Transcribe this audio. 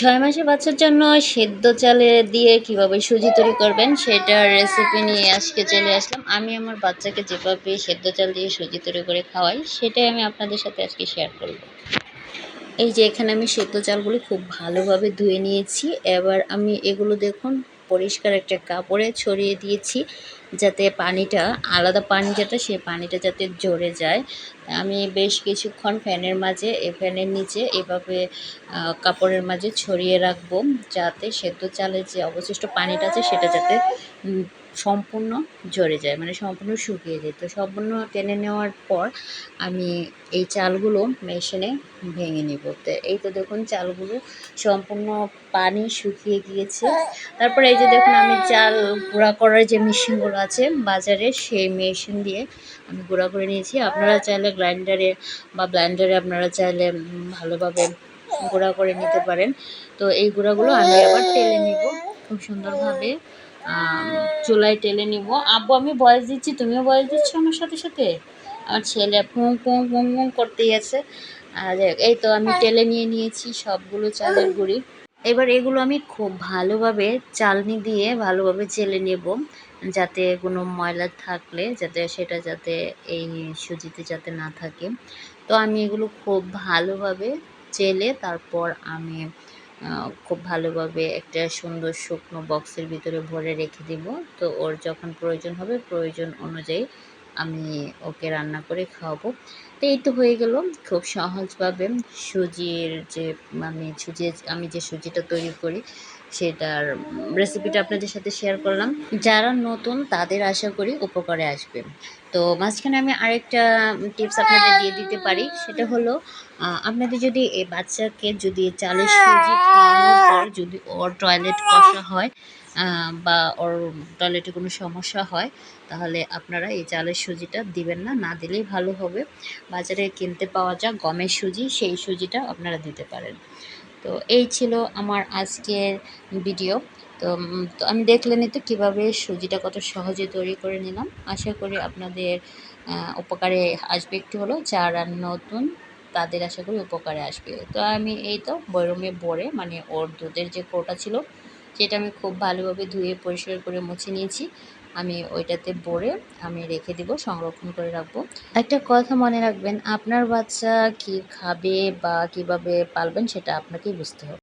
ছয় মাসে বাচ্চার জন্য সেদ্ধ চালে দিয়ে কীভাবে সুজি তৈরি করবেন সেটার রেসিপি নিয়ে আজকে চলে আসলাম। আমি আমার বাচ্চাকে যেভাবে সেদ্ধ চাল দিয়ে সুজি তৈরি করে খাওয়াই, সেটাই আমি আপনাদের সাথে আজকে শেয়ার করব। এই যে এখানে আমি সেদ্ধ চালগুলি খুব ভালোভাবে ধুয়ে নিয়েছি। এবার আমি এগুলো দেখুন পরিষ্কার একটা কাপড়ে ছড়িয়ে দিয়েছি যাতে পানিটা, আলাদা পানি যেটা সে পানিটা যাতে জড়ে যায়। আমি বেশ কিছুক্ষণ ফ্যানের মাঝে, এ ফ্যানের নিচে এভাবে কাপড়ের মাঝে ছড়িয়ে রাখব যাতে সেদ্ধ চালের যে অবশিষ্ট পানিটা আছে সেটা যাতে সম্পূর্ণ ঝরে যায় মানে সম্পূর্ণ শুকিয়ে যায়। তো সম্পূর্ণ টেনে নেওয়ার পর আমি এই চালগুলো মেশিনে ভেঙে নিব। তো এই তো দেখুন চালগুলো সম্পূর্ণ পানি শুকিয়ে গিয়েছে। তারপরে এই যে দেখুন আমি চাল গুঁড়া করার যে মেশিনগুলো আছে, বাজারে সেই মেশিন দিয়ে আমি গুঁড়া করে নিয়েছি। আপনারা চাইলে গ্রাইন্ডারে বা ব্ল্যান্ডারে আপনারা চাইলে ভালোভাবে গুঁড়া করে নিতে পারেন। তো এই গুঁড়াগুলো আমি আবার তেলে নিব খুব সুন্দরভাবে। চুলায় টেলে নিব। আব্বু আমি বয়স দিচ্ছি তুমিও বয়স দিচ্ছ আমার সাথে সাথে? আমার ছেলে পুঁ পুঁ পুঁ পুঁ করতেই আছে। আর এই তো আমি টেলে নিয়ে নিয়েছি সবগুলো চালের গুঁড়ি। এবার এগুলো আমি খুব ভালোভাবে চালনি দিয়ে ভালোভাবে চেলে নেব যাতে কোনো ময়লা থাকলে যাতে সেটা যাতে এই সুজিতে যাতে না থাকে। তো আমি এগুলো খুব ভালোভাবে চেলে তারপর আমি খুব ভালোভাবে একটা সুন্দর শুকনো বক্সের ভিতরে ভরে রেখে দিব। তো ওর যখন প্রয়োজন হবে, প্রয়োজন অনুযায়ী আমি ওকে রান্না করে খাওয়াবো। তো এই তো হয়ে গেল। খুব সহজভাবে সুজির যে, আমি সুজি, আমি যে সুজিটা তৈরি করি, সেটার রেসিপিটা আপনাদের সাথে শেয়ার করলাম। যারা নতুন, তাদের আশা করি উপকারে আসবে। তো মাঝখানে আমি আরেকটা টিপস আপনাদের দিয়ে দিতে পারি। সেটা হলো আপনাদের যদি এই বাচ্চাকে যদি চালের সুজি খাওয়ানোর পর যদি ওর টয়লেট কষা হয় বা ওর টয়লেটে কোনো সমস্যা হয়, তাহলে আপনারা এই চালের সুজিটা দিবেন না না দিলেই ভালো হবে। বাজারে কিনতে পাওয়া যায় গমের সুজি, সেই সুজিটা আপনারা দিতে পারেন। তো এই ছিল আমার আজকের ভিডিও তো তো আমি দেখলেনই তো কীভাবে সুজিটা কত সহজে তৈরি করে নিলাম। আশা করি আপনাদের উপকারে আসবে একটু হলো যারা নতুন তাদের আশা করি উপকারে আসবে। তো আমি এই তো বৈরমে ভরে মানে ওর দুধের যে কোটা ছিল সেটা আমি খুব ভালোভাবে ধুয়ে পরিষ্কার করে মুছে নিয়েছি। আমি ওইটাতে ভরে আমি রেখে দিব, সংরক্ষণ করে রাখব। একটা কথা মনে রাখবেন, আপনার বাচ্চা কি খাবে বা কীভাবে পালবেন সেটা আপনাকেই বুঝতে হবে।